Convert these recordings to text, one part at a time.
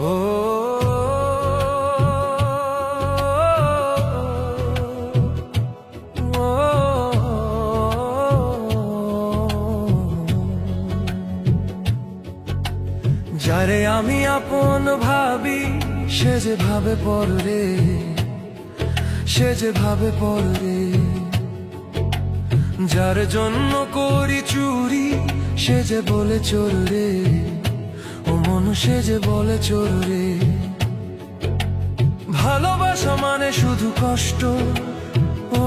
ও যারে আমি আপন ভাবি, সে যেভাবে ভাবে সে যেভাবে ভাবে পর রে যার জন্য করি চুরি, সে যে বলে চোর রে মন সে যে বলে, চোর রে। ভালোবাসা মানে শুধু কষ্ট। ও,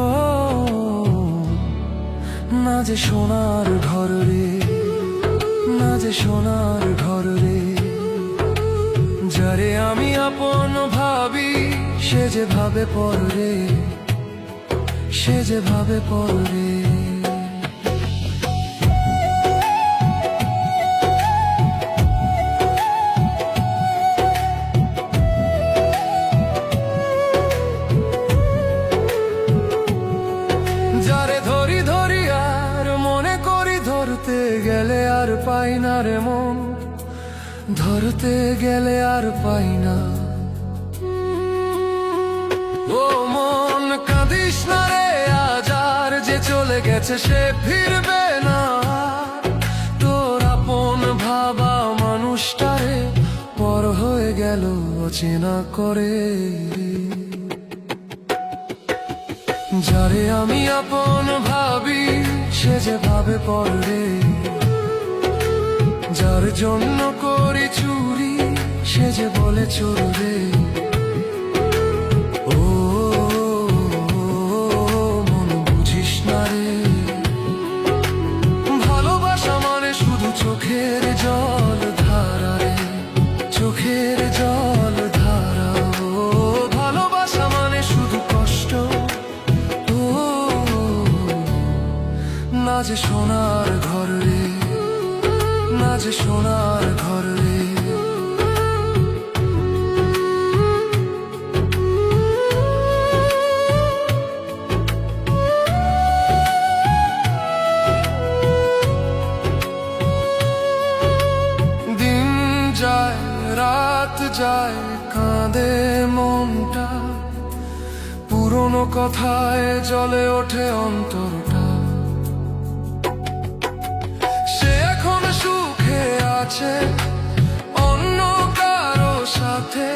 না যে সোনার ঘর রে, না যে সোনার ঘর রে। যারে আমি আপন ভাবি, সে যে ভাবে পর রে, সে যে ভাবে পর রে। যারে ধরি ধরি আর মনে করি ধরতে গেলে আর পাই না রে মন। ধরতে গেলে আর পাই না। ও মন, কাঁদিস না রে আজ আর যে চলে গেছে সে ফিরবে না। তোর আপন ভাবা মানুষটারে পর হয়ে গেল অচেনা করে। যারে আমি আপন ভাবি, সে যে ভাবে পড়বে যার জন্য করি চুরি, সে যে বলে চোরে যে সোনার ঘর। দিন যায় রাত যায় কাঁদে মনটা। পুরনো কথায় জলে ওঠে অন্তরটা আছে অন্য কারও সাথে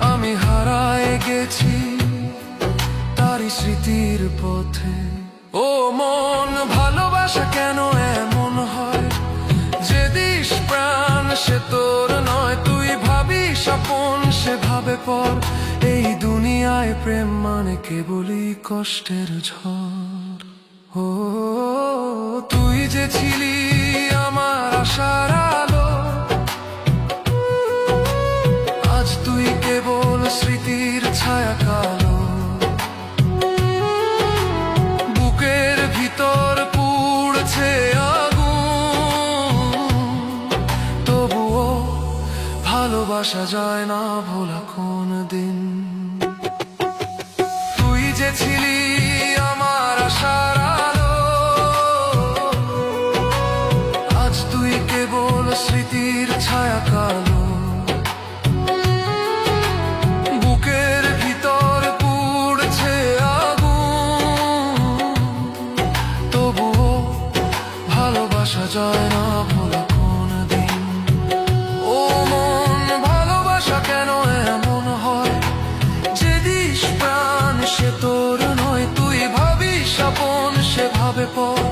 আমি হারায় গেছি। তারই স্মৃতির পথে। ও মন, ভালোবাসা কেন এমন হয়? যে দিস প্রাণ, সে তোর নয়। তুই ভাবিস আপন সে ভাবে পর। এই দুনিয়ায় প্রেম মানে কেবলই কষ্টের ঝড়। ও, তুই যে ছিলি ভালোবাসা যায় না ভোলা কোন দিন। পর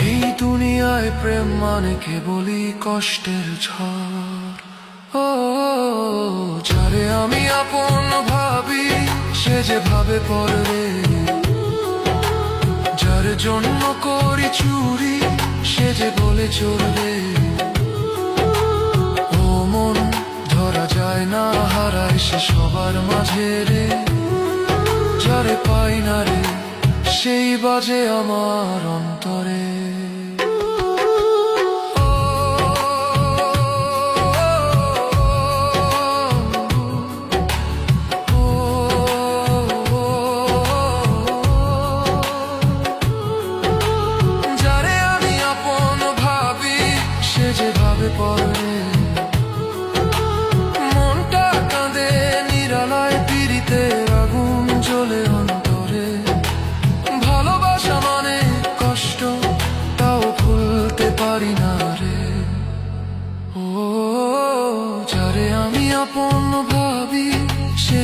এই দুনিয়ায় প্রেম মানে কেবলই কষ্টের ঝড়। ও, যারে আমি আপন ভাবি, সে যে ভাবে পড়বে। যার জন্য করি চুরি, সে যে বলে চলবে। ও মন ধরা যায় না, হারায় সে সবার মাঝে রে। যারে পাই না রে সেই বাজে আমার অন্তরে।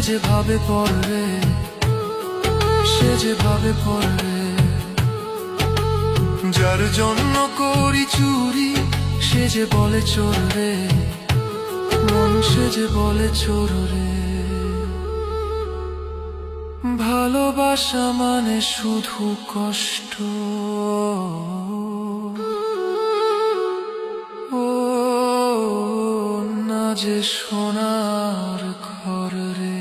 যে ভাবে পর সে যে ভাবে পর যার জন্য করি চুরি, সে যে বলে চোর রে মন সে যে বলে চোররে ভালোবাসা মানে শুধু কষ্ট। ও, না যে সোনার ঘর রে।